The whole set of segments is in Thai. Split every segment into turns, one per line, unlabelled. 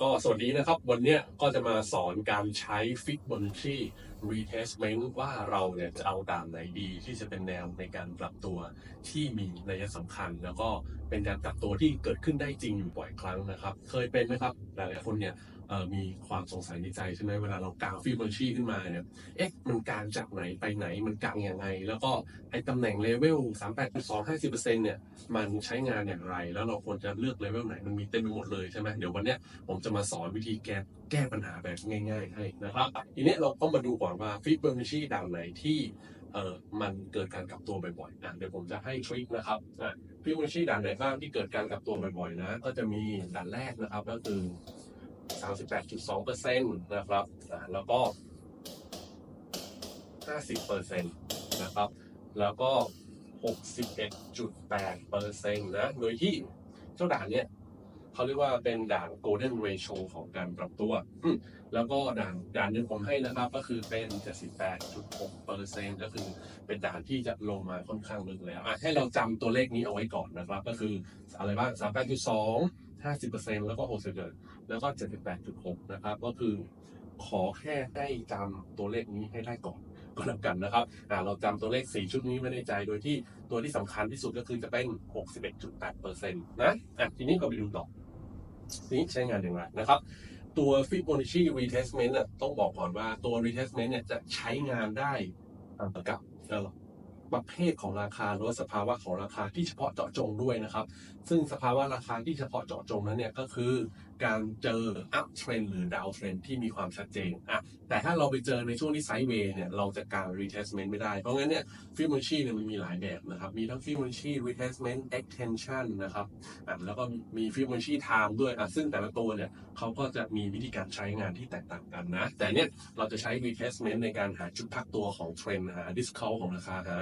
ก็สวัสดีนะครับ วันนี้ก็จะมาสอนการใช้ Fibonacci retestment ว่าเราเนี่ยจะเอาด่านไหนดีที่จะเป็นแนวในการปรับตัวที่มีนัยสำคัญ แล้วก็เป็นการปรับตัวที่เกิดขึ้นได้จริงอยู่บ่อยครั้งนะครับ เคยเป็นไหมครับหลายๆคนเนี่ยมีความสงสัยในใจใช่ไหมเวลาเรากาง Fibonacci ขึ้นมาเนี่ยเอ๊ะมันกางจากไหนไปไหนมันกางยังไง แล้วก็ไอ้ตำแหน่งเลเวล38.2 5 0เนี่ยมันใช้งานอย่างไร แล้วเราควรจะเลือกเลเวลไหนมันมีเต็มไปหมดเลยใช่ไหมเดี๋ยววันเนี้ยผมจะมาสอนวิธีแก้ แก้ปัญหาแบบง่าย ๆ ให้นะครับ ทีนี้เราก็มาดูก่อนว่าฟิบเบอร์มิชีด่านไหนที่เอ่อมันเกิดการกลับตัวบ่อยๆอะเดี๋ยวผมจะให้ทริคนะครับอะฟิบเบอร์มิชีด่านไหนบ้างที่เกิดการกลับตัวบ่อยๆนะ ก็จะมีด่านแรกนะครับก็คือ 38.2%นะครับอะแล้วก็ 50%นะครับ แล้วก็ 61.8%นะ โดยที่เจ้าด่านเนี่ย เขาเรียกว่าเป็นด่าน golden ratio ของการปรับตัว แล้วก็ด่านด่านนึงผมให้นะครับ ก็คือเป็น 78.6%ก็คือเป็นด่านที่จะลงมาค่อนข้างลึกแล้วให้เราจำตัวเลขนี้เอาไว้ก่อนนะครับ ก็คืออะไรบ้าง 38.2 50%แล้วก็61แล้วก็ 78.6 นะครับ ก็คือขอแค่ให้จำตัวเลขนี้ให้ได้ก่อนก็แล้วกันนะครับเราจำตัวเลข 4 ชุดนี้ไว้ในใจ โดยที่ตัวที่สำคัญที่สุดก็คือจะเป็น 61.8%นะะทีนี้ก็ไปดูต่อ นี้ใช้งานอย่างไรนะครับ ตัว Fibonacci retestment น่ะต้องบอกก่อนว่าตัว retestment เนี่ยจะใช้งานได้กับประเภทของราคาหรือสภาวะของราคาที่เฉพาะเจาะจงด้วยนะครับ ซึ่งสภาวะราคาที่เฉพาะเจาะจงนั้นเนี่ยก็คือ การเจอ up trend หรือ down trend ที่มีความชัดเจนอะแต่ถ้าเราไปเจอในช่วงที่ไซด์เวย์เนี่ยเราจะการ retestment ไม่ได้ เพราะงั้นเนี่ย Fibonacci เนี่ยมันมีหลายแบบนะครับ มีทั้ง Fibonacci retestment extension นะครับอะแล้วก็มี Fibonacci time ด้วยอะซึ่งแต่ละตัวเนี่ยเขาก็จะมีวิธีการใช้งานที่แตกต่างกันนะ แต่เนี่ยเราจะใช้ retestment ในการหาจุดพักตัวของเทรนด์หา discount ของราคาหา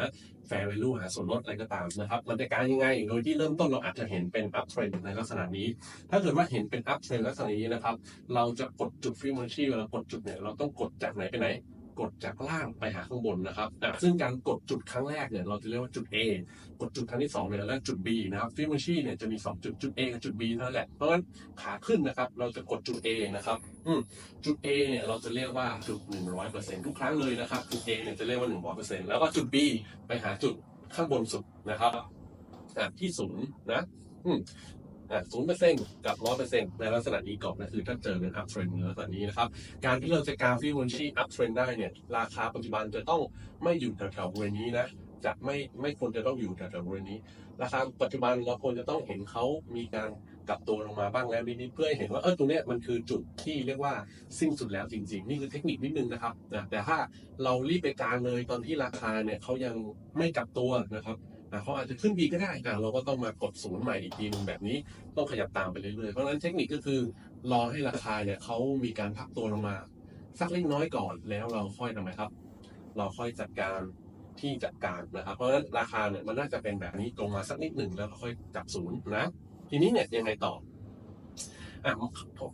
แฟร์ value หาส่วนลดอะไรก็ตามนะครับมันจะการยังไง โดยที่เริ่มต้นเราอาจจะเห็นเป็น up trend ในลักษณะนี้ ถ้าเกิดว่าเห็นเป็น up trend ลักษณะนี้นะครับ เราจะกดจุด Fibonacci เวลากดจุดเนี่ยเราต้องกดจากไหนไปไหน กดจากล่างไปหาข้างบนนะครับซึ่งการกดจุดครั้งแรกเนี่ยเราจะเรียกว่าจุด A กดจุดครั้งที่2เนี่ยแล้วจุด B นะครับ Fibonacci เนี่ยจะมี 2 จุดจุด A กับจุด B เท่านั้นแหละเพราะฉะนั้นขาขึ้นนะครับเราจะกดจุด A นะครับจุด A เนี่ยเราจะเรียกว่าจุด 100%ทุกครั้งเลยนะครับจุด A เนี่ยจะเรียกว่า 100%แล้วก็จุด B ไปหาจุดข้างบนสุดนะครับที่ศูนย์นะ ศูนย์เปอร์เซ็นต์กับร้อยเปอร์เซ็นต์ในลักษณะนี้ก่อนนะคือถ้าเจอเป็น up trend ในลักษณะนี้นะครับ การที่เราจะการฟิวอนชี up trend ได้เนี่ย ราคาปัจจุบันจะต้องไม่อยู่แถวๆบริเวณนี้นะจะไม่ไม่ควรจะต้องอยู่แถวๆบริเวณนี้ ราคาปัจจุบันเราควรจะต้องเห็นเขามีการกลับตัวลงมาบ้างแล้วนิดๆเพื่อให้เห็นว่าเออตรงเนี้ยมันคือจุดที่เรียกว่าสิ้นสุดแล้วจริง ๆ นี่คือเทคนิคนิดนึงนะครับนะแต่ถ้าเรารีบไปกลางเลยตอนที่ราคาเนี่ยเขายังไม่กลับตัวนะครับ เขาอาจจะขึ้นบีก็ได้อ่เราก็ต้องมากดศูนย์ใหม่อีกทีนึงแบบนี้ต้องขยับตามไปเรื่อยๆ เพราะฉะนั้นเทคนิคก็คือรอให้ราคาเนี่ยเขามีการพักตัวลงมาสักเล็กน้อยก่อนแล้วเราค่อยทำไมครับ เราค่อยจัดการที่จัดการนะครับ เพราะฉะนั้นราคาเนี่ยมันน่าจะเป็นแบบนี้ตรงมาสักนิดหนึ่งแล้วก็ค่อยจับศูนย์นะ ทีนี้เนี่ยยังไงต่ออะ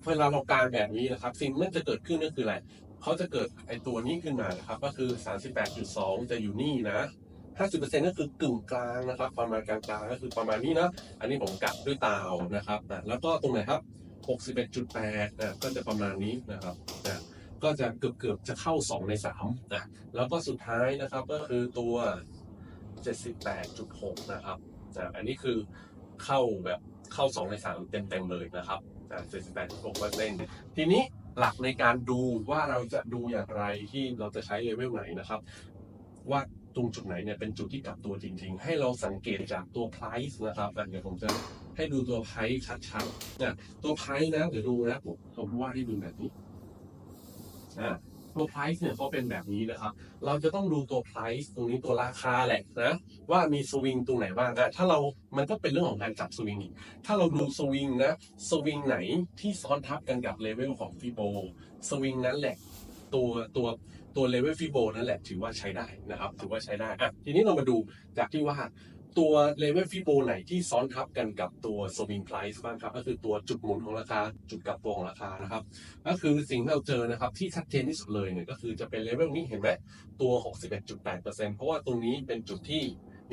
เวลาเราการแบบนี้นะครับสิ่งที่มันจะเกิดขึ้นก็คืออะไรเขาจะเกิดไอตัวนี้ขึ้นมานะครับ ก็คือ 38.2 จะอยู่นี่นะ 50%ก็คือกึ่งกลางนะครับ ประมาณกลางๆก็คือประมาณนี้นะ อันนี้ผมกะด้วยตาเอานะครับอะแล้วก็ตรงไหนครับ 61.8อะก็จะประมาณนี้นะครับอะก็จะเกือบเกือบๆจะเข้า 2 ใน3นะแล้วก็สุดท้ายนะครับก็คือตัว 78.6 นะครับอะอันนี้คือเข้าแบบเข้า 2 ใน 3 เต็มๆเลยนะครับอะ78.6เปอร์เซ็นต์ทีนี้หลักในการดูว่าเราจะดูอย่างไรที่เราจะใช้เลเวลไหนนะครับ ว่า ตรงจุดไหนเนี่ยเป็นจุดที่กลับตัวจริง ๆ ให้เราสังเกตจากตัว price นะครับอะเดี๋ยวผมจะให้ดูตัว price ชัดๆเนี่ยตัว price นะเดี๋ยวดูนะผมผมวาดให้ดูแบบนี้อ่าตัว price เนี่ยเขาเป็นแบบนี้นะครับ เราจะต้องดูตัว price ตรงนี้ตัวราคาแหละนะ ว่ามีสวิงตรงไหนบ้างอะถ้าเรา มันก็เป็นเรื่องของการจับสวิงอีก ถ้าเราดูสวิงนะ สวิงไหนที่ซ้อนทับกันกับเลเวลของฟิโบ สวิงนั้นแหละ ตัวตัวตัวเลเวลฟิโบนั่นแหละถือว่าใช้ได้นะครับ ถือว่าใช้ได้อะทีนี้เรามาดูจากที่ว่าตัวเลเวลฟิโบไหนที่ซ้อนทับกันกับตัวสวิงไพรซ์บ้างครับ ก็คือตัวจุดหมุนของราคา จุดกลับตัวของราคานะครับ ก็คือสิ่งที่เราเจอนะครับที่ชัดเจนที่สุดเลยเนี่ยก็คือจะเป็นเลเวลนี้เห็นไหมตัว 61.8%เพราะว่าตรงนี้เป็นจุดที่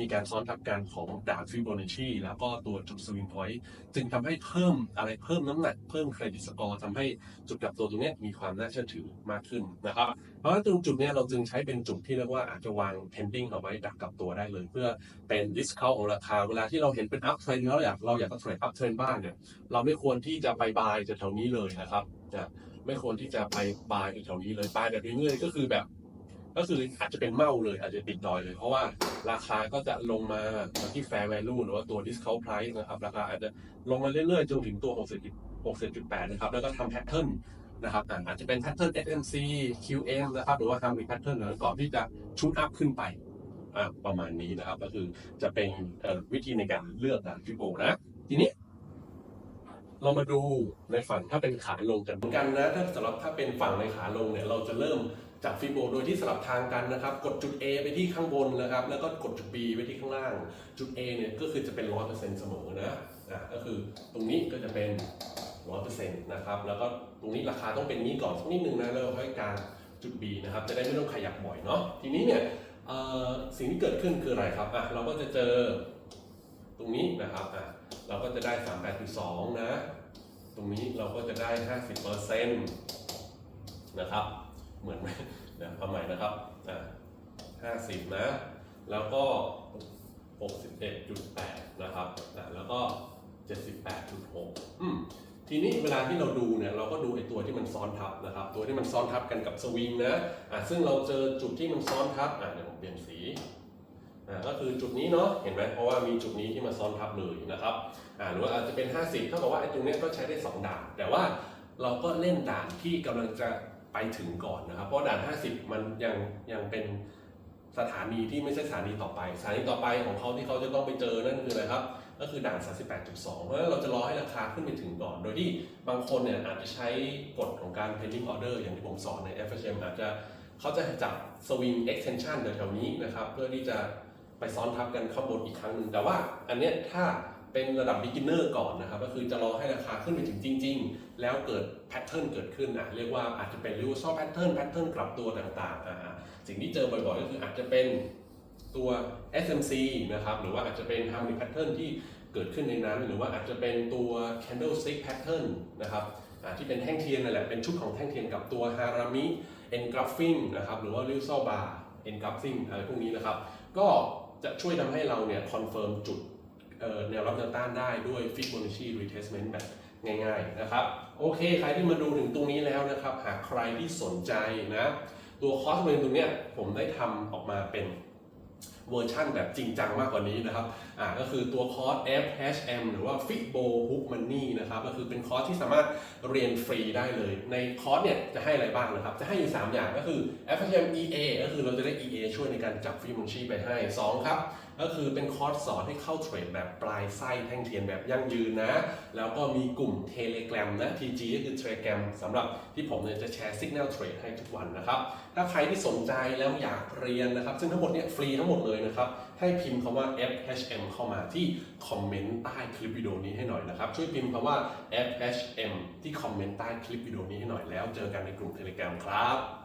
มีการซ้อนทับกันของดานฟิโบนัชชีแล้วก็ตัวจุดสวิงพอยต์จึงทำให้เพิ่มอะไรเพิ่มน้ำหนักเพิ่มเครดิตสกอร์ทำให้จุดกลับตัวตรงนี้มีความน่าเชื่อถือมากขึ้นนะครับ เพราะว่าตรงจุดนี้เราจึงใช้เป็นจุดที่เรียกว่าอาจจะวาง pending เอาไว้ดักกลับตัวได้เลย เพื่อเป็น discount ของราคาเวลาที่เราเห็นเป็น up trend แล้วอยากเราอยากจะเทรด up trend บ้างเนี่ยเราไม่ควรที่จะไป buy จากแถวนี้เลยนะครับนะไม่ควรที่จะไป buy จากแถวนี้เลย buy แบบนี้เลยก็คือแบบ ก็คืออาจจะเป็นเมาเลยอาจจะติดดอยเลย เพราะว่าราคาก็จะลงมาที่ fair value หรือว่าตัว discount price นะครับ ราคาอาจจะลงมาเรื่อยๆจนถึงตัว 6 0 6 8นะครับ แล้วก็ทำ pattern นะครับอาจจะเป็น pattern SMC QM นะครับ หรือว่าทำอีก pattern หนึ่งก่อนที่จะชุดอัพขึ้นไปประมาณนี้นะครับ ก็คือจะเป็นวิธีในการเลือกนะฟิโบนะทีนี้เรามาดูในฝั่งถ้าเป็นขาลงกันกันนะถ้าสำหรับถ้าเป็นฝั่งในขาลงเนี่ยเราจะเริ่ม จากฟิโบโดยที่สลับทางกันนะครับ กดจุด A ไปที่ข้างบนนะครับ แล้วก็กดจุด B ไปที่ข้างล่าง จุด A เนี่ยก็คือจะเป็นร้อยเปอร์เซ็นต์เสมอนะอะก็คือตรงนี้ก็จะเป็นร้อยเปอร์เซ็นต์นะครับ แล้วก็ตรงนี้ราคาต้องเป็นนี้ก่อนสักนิดนึงนะแล้วเราค่อยกางจุด B นะครับ จะได้ไม่ต้องขยับบ่อยเนาะ ทีนี้เนี่ยสิ่งที่เกิดขึ้นคืออะไรครับอะเราก็จะเจอตรงนี้นะครับอะเราก็จะได้ 38.2 นะ ตรงนี้เราก็จะได้ 50%นะครับ เหมือนไหมเดี๋ยวเอาใหม่นะครับอะ50นะ แล้วก็61.8นะครับอะแล้วก็78.6อืมทีนี้เวลาที่เราดูเนี่ยเราก็ดูไอ้ตัวที่มันซ้อนทับนะครับ ตัวที่มันซ้อนทับกันกับสวิงนะอะซึ่งเราเจอจุดที่มันซ้อนทับอะเดี๋ยวผมเปลี่ยนสีอ่าก็คือจุดนี้เนาะเห็นไหมเพราะว่ามีจุดนี้ที่มาซ้อนทับเลยนะครับอ่าหรือว่าอาจจะเป็น 50เท่ากับว่าไอ้ตรงเนี้ยก็ใช้ได้ 2 ด่าน แต่ว่าเราก็เล่นด่านที่กำลังจะ ไปถึงก่อนนะครับ เพราะด่าน 50 มันยังยังเป็นสถานีที่ไม่ใช่สถานีต่อไป สถานีต่อไปของเขาที่เขาจะต้องไปเจอนั่นคืออะไรครับ ก็คือด่าน 38.2 เพราะฉะนั้นเราจะรอให้ราคาขึ้นไปถึงก่อน โดยที่บางคนเนี่ยอาจจะใช้กฎของการ pending order อย่างที่ผมสอนใน FHM อาจจะเขาจะจับ swing extension แถวๆนี้นะครับ เพื่อที่จะไปซ้อนทับกันข้างบนอีกครั้งหนึ่งแต่ว่าอันเนี้ยถ้า เป็นระดับ beginner ก่อนนะครับ ก็คือจะรอให้ราคาขึ้นไปถึงจริง ๆ แล้วเกิด pattern เกิดขึ้นอะเรียกว่าอาจจะเป็น reversal pattern pattern กลับตัวต่างๆอ่าสิ่งที่เจอบ่อยๆ ก็คืออาจจะเป็นตัว SMC นะครับ หรือว่าอาจจะเป็น harmonic pattern ที่เกิดขึ้นในนั้น หรือว่าอาจจะเป็นตัว candlestick pattern นะครับที่เป็นแท่งเทียนนั่นแหละ เป็นชุดของแท่งเทียนกับตัว harami engulfing นะครับ หรือว่า reversal bar engulfing อะไรพวกนี้นะครับ ก็จะช่วยทำให้เราเนี่ยคอนเฟิร์มจุด แนวรับแนวต้านได้ด้วย Fibonacci retracement แบบง่ายๆนะครับ โอเค ใครที่มาดูถึงตรงนี้แล้วนะครับ หากใครที่สนใจนะ ตัวคอสเมนตรงเนี้ยผมได้ทำออกมาเป็นเวอร์ชั่นแบบจริงจังมากกว่านี้นะครับ อ่า ก็คือตัวคอร์ส FHM หรือว่า Fibo Hook Money นะครับ ก็คือเป็นคอร์สที่สามารถเรียนฟรีได้เลย ในคอร์สเนี่ยจะให้อะไรบ้างนะครับ จะให้อยู่ 3 อย่างก็คือ FHM EA ก็คือเราจะได้ EA ช่วยในการจับฟิโบนัชชีไปให้ 2 ครับ ก็คือเป็นคอร์สสอนให้เข้าเทรดแบบปลายไส้แท่งเทียนแบบยั่งยืนนะ แล้วก็มีกลุ่ม Telegram นะ TG ก็คือ Telegram สำหรับที่ผมเนี่ยจะแชร์ Signal Trade ให้ทุกวันนะครับ ถ้าใครที่สนใจแล้วอยากเรียนนะครับ ซึ่งทั้งหมดเนี่ยฟรีทั้งหมดเลยนะครับ ให้พิมพ์คำว่า FHM เข้ามาที่คอมเมนต์ใต้คลิปวิดีโอนี้ให้หน่อยนะครับ ช่วยพิมพ์คำว่า FHM ที่คอมเมนต์ใต้คลิปวิดีโอนี้ให้หน่อยแล้ว เจอกันในกลุ่ม Telegram ครับ